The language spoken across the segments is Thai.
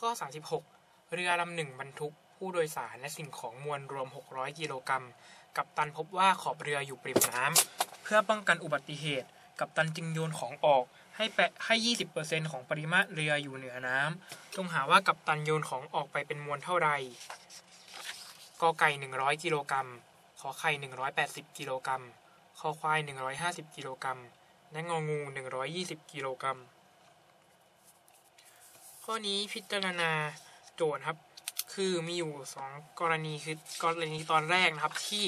ข้อ 36 เรือลำหนึ่งบรรทุกผู้โดยสารและสิ่งของมวลรวม 600 กิโลกรัม กัปตันพบว่าขอบเรืออยู่ปริ่มน้ำ เพื่อป้องกันอุบัติเหตุ กัปตันจึงโยนของออกให้แปะให้ 20%ของปริมาตรเรืออยู่เหนือน้ำจงหาว่ากัปตันโยนของออกไปเป็นมวลเท่าไหร่กอไก่ 100 กิโลกรัม ขอไข่ 180 กิโลกรัม คอควาย 150 กิโลกรัม และงองู 120 กิโลกรัม ข้อนี้พิจารณาโจทย์ครับ คือมีอยู่สองกรณีคือกรณีตอนแรกนะครับที่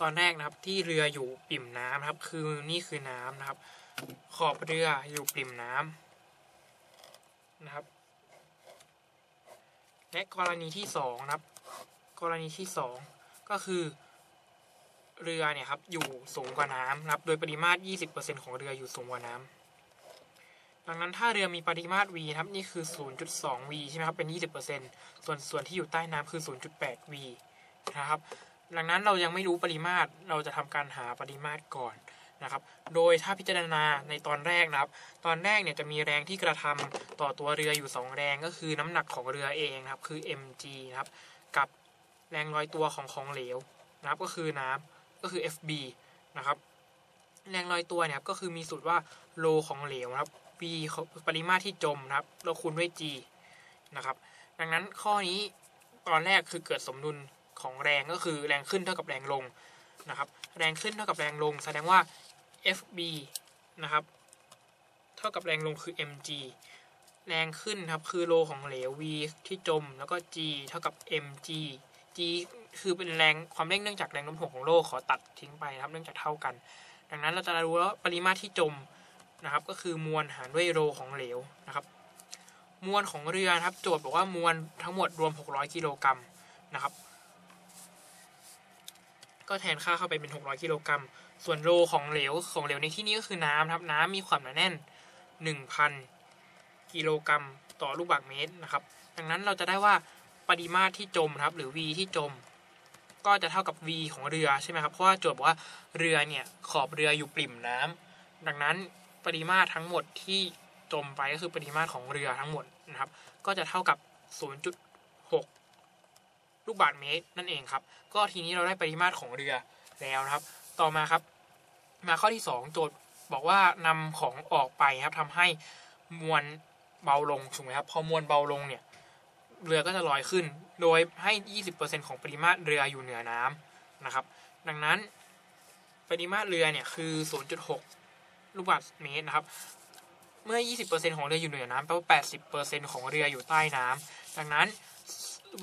ตอนแรกนะครับที่เรืออยู่ปิ่มน้ำนะครับ คือนี่คือน้ำนะครับ ขอบเรืออยู่ปิ่มน้ำนะครับและกรณีที่สองนะครับ กรณีที่สองก็คือ เรือเนี่ยครับอยู่สูงกว่าน้ำนะครับ โดยปริมาตร 20%ของเรืออยู่สูงกว่าน้ำ ดังนั้นถ้าเรือมีปริมาตร v ครับนี่คือ 0.2 v ใช่ไหมครับเป็น 20%ส่วนส่วนที่อยู่ใต้น้ำคือ 0.8 v นะครับ ดังนั้นเรายังไม่รู้ปริมาตรเราจะทำการหาปริมาตรก่อนนะครับ โดยถ้าพิจารณาในตอนแรกนะครับ ตอนแรกเนี่ยจะมีแรงที่กระทำต่อตัวเรืออยู่ 2 แรงก็คือน้ำหนักของเรือเองนะครับคือ mg นะครับกับแรงลอยตัวของของเหลวนะครับก็คือน้ำก็คือ fb นะครับแรงลอยตัวเนี่ยก็คือมีสูตรว่าโลของเหลวนะครับ v ปริมาตรที่จมนะครับเราคูณด้วย g นะครับ ดังนั้นข้อนี้ตอนแรกคือเกิดสมดุลของแรงก็คือแรงขึ้นเท่ากับแรงลงนะครับ แรงขึ้นเท่ากับแรงลง แสดงว่า fb นะครับ เท่ากับแรงลงคือ mg แรงขึ้นครับคือโลของเหลว v ที่จมแล้วก็ g เท่ากับ mg g คือเป็นแรงความเร่งเนื่องจากแรงโน้มถ่วงของโลกขอตัดทิ้งไปนะครับ เนื่องจากเท่ากัน ดังนั้นเราจะรู้ว่าปริมาตรที่จม นะครับ ก็คือมวลหารด้วยโลของเหลวนะครับ มวลของเรือนะครับโจทย์บอกว่ามวลทั้งหมดรวม 600 กิโลกรัมนะครับ ก็แทนค่าเข้าไปเป็น 600 กิโลกรัม ส่วนโลของเหลวของเหลวในที่นี้ก็คือน้ำครับ น้ำมีความหนาแน่น 1,000 กิโลกรัมต่อลูกบาศก์เมตรนะครับ ดังนั้นเราจะได้ว่าปริมาตรที่จมครับ หรือ v ที่จม ก็จะเท่ากับ v ของเรือใช่ไหมครับ เพราะว่าโจทย์บอกว่าเรือเนี่ยขอบเรืออยู่ปริ่มน้ำดังนั้น ปริมาตรทั้งหมดที่จมไปก็คือปริมาตรของเรือทั้งหมดนะครับ ก็จะเท่ากับ 0.6 ลูกบาศก์เมตรนั่นเองครับ ก็ทีนี้เราได้ปริมาตรของเรือแล้วนะครับ ต่อมาครับ มาข้อที่ 2 โจทย์บอกว่านำของออกไปครับทำให้มวลเบาลงถูกไหมครับ พอมวลเบาลงเนี่ย เรือก็จะลอยขึ้น โดยให้ 20%ของปริมาตรเรืออยู่เหนือน้ำนะครับ ดังนั้นปริมาตรเรือเนี่ยคือ 0.6 ลูกบาศก์เมตรนะครับเมื่อ 20%ของเรืออยู่เหนือน้ำแปลว่า 80%ของเรืออยู่ใต้น้ำดังนั้น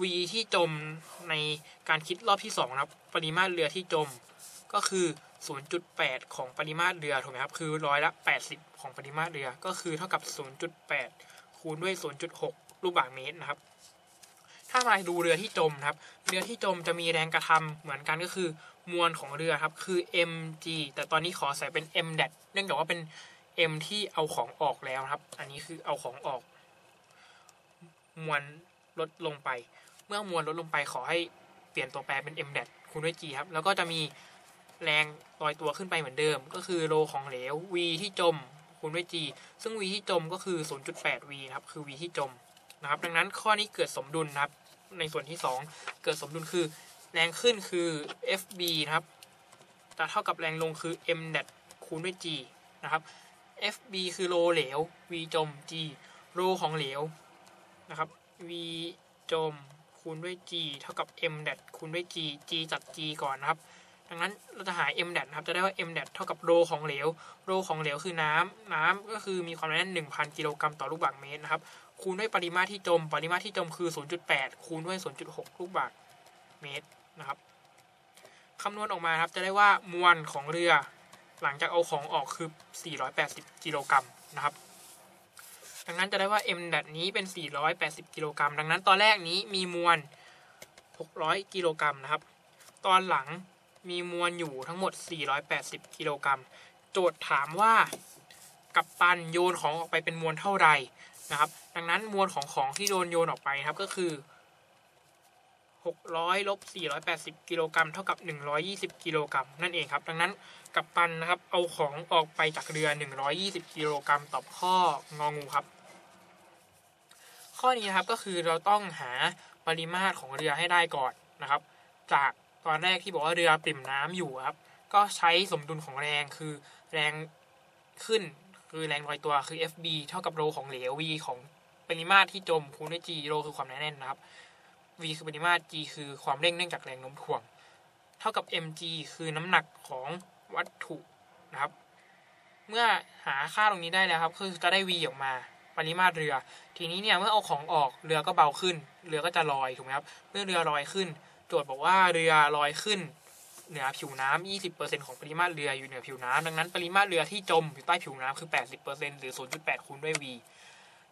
v ที่จมในการคิดรอบที่2นะครับ ปริมาตรเรือที่จมก็คือ 0.8 ของปริมาตรเรือถูกไหมครับ คือร้อยละ 80 ของปริมาตรเรือ ก็คือเท่ากับ 0.8 คูณด้วย 0.6 ลูกบาศก์เมตรนะครับ ถ้ามาดูเรือที่จมครับ เรือที่จมจะมีแรงกระทำเหมือนกันก็คือมวลของเรือครับ คือ mg แต่ตอนนี้ขอใส่เป็น m แดดเนื่องจากว่าเป็น m ที่เอาของออกแล้วครับ อันนี้คือเอาของออก มวลลดลงไป เมื่อมวลลดลงไปขอให้เปลี่ยนตัวแปรเป็น m แดดคูณด้วย g ครับ แล้วก็จะมีแรงลอยตัวขึ้นไปเหมือนเดิม ก็คือโลของเหลว v ที่จมคูณด้วย g ซึ่ง v ที่จมก็คือ 0.8 v นะครับ คือ v ที่จมนะครับ ดังนั้นข้อนี้เกิดสมดุลครับ ในส่วนที่ 2 เกิดสมดุลคือ แรงขึ้นคือ fb นะครับจะเท่ากับแรงลงคือ m แดดคูณด้วย g นะครับ fb คือโลเหลว v จม g โลของเหลวนะครับ v จมคูณด้วย g เท่ากับ m แดดคูณด้วย g g จัด g ก่อนนะครับ ดังนั้นเราจะหา m แดดนะครับ จะได้ว่า m แดดเท่ากับโลของเหลว โลของเหลวคือน้ำน้ำก็คือมีความหนาแน่น1,000 กิโลกรัมต่อลูกบาศก์เมตรนะครับ คูณด้วยปริมาตรที่จม ปริมาตรที่จมคือ 0.8 คูณด้วย 0.6 ลูกบาศก์เมตรนะครับคำนวณออกมาครับจะได้ว่ามวลของเรือ หลังจากเอาของออกคือ 480 กิโลกรัมนะครับ ดังนั้นจะได้ว่า m แดดนี้เป็น 480 กิโลกรัม ดังนั้นตอนแรกนี้มีมวล 600 กิโลกรัมนะครับ ตอนหลังมีมวลอยู่ทั้งหมด 480 กิโลกรัม โจทย์ถามว่า กัปตันโยนของออกไปเป็นมวลเท่าไหร่ นะครับ ดังนั้นมวลของของที่โดนโยนออกไปครับก็คือ 600ลบ480กิโลกรัมเท่ากับ 120กิโลกรัมนั่นเองครับ ดังนั้นกัปตันนะครับ เอาของออกไปจากเรือ 120กิโลกรัมต่อข้ององูครับ ข้อนี้นะครับก็คือเราต้องหาปริมาตรของเรือให้ได้ก่อนนะครับ จากตอนแรกที่บอกว่าเรือปริ่มน้ำอยู่ครับ ก็ใช้สมดุลของแรงคือแรงขึ้น คือแรงลอยตัวคือ FB เท่ากับโรของเหลว V ของปริมาตรที่จมคูณด้วย G โรคือความหนาแน่นนะครับ V คือปริมาตร G คือความเร่งเนื่องจากแรงโน้มถ่วง เท่ากับ mg คือน้ำหนักของวัตถุนะครับ เมื่อหาค่าตรงนี้ได้แล้วครับ คือจะได้ v ออกมาปริมาตรเรือ ทีนี้เนี่ยเมื่อเอาของออกเรือก็เบาขึ้น เรือก็จะลอยถูกไหมครับ เมื่อเรือลอยขึ้น โจทย์บอกว่าเรือลอยขึ้น เหนือผิวน้ำ20%ของปริมาตรเรืออยู่เหนือผิวน้ำดังนั้นปริมาตรเรือที่จมอยู่ใต้ผิวน้ำคือ 80%หรือ 0.8 คูณด้วย v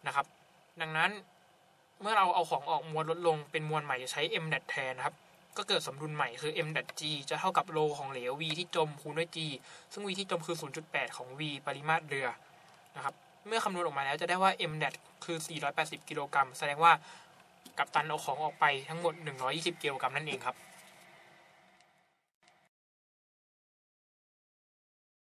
นะครับ ดังนั้นเมื่อเราเอาของออกมวลลดลงเป็นมวลใหม่จะใช้ m แทนนะครับ ก็เกิดสมดุลใหม่คือ m g จะเท่ากับโลของเหลว v ที่จมคูณด้วย g ซึ่ง v ที่จมคือ 0.8 ของ v ปริมาตรเรือนะครับ เมื่อคำนวณออกมาแล้วจะได้ว่า m คือ 480 กิโลกรัมแสดงว่ากัปตันเอาของออกไปทั้งหมด 120 กิโลกรัมนั่นเองครับ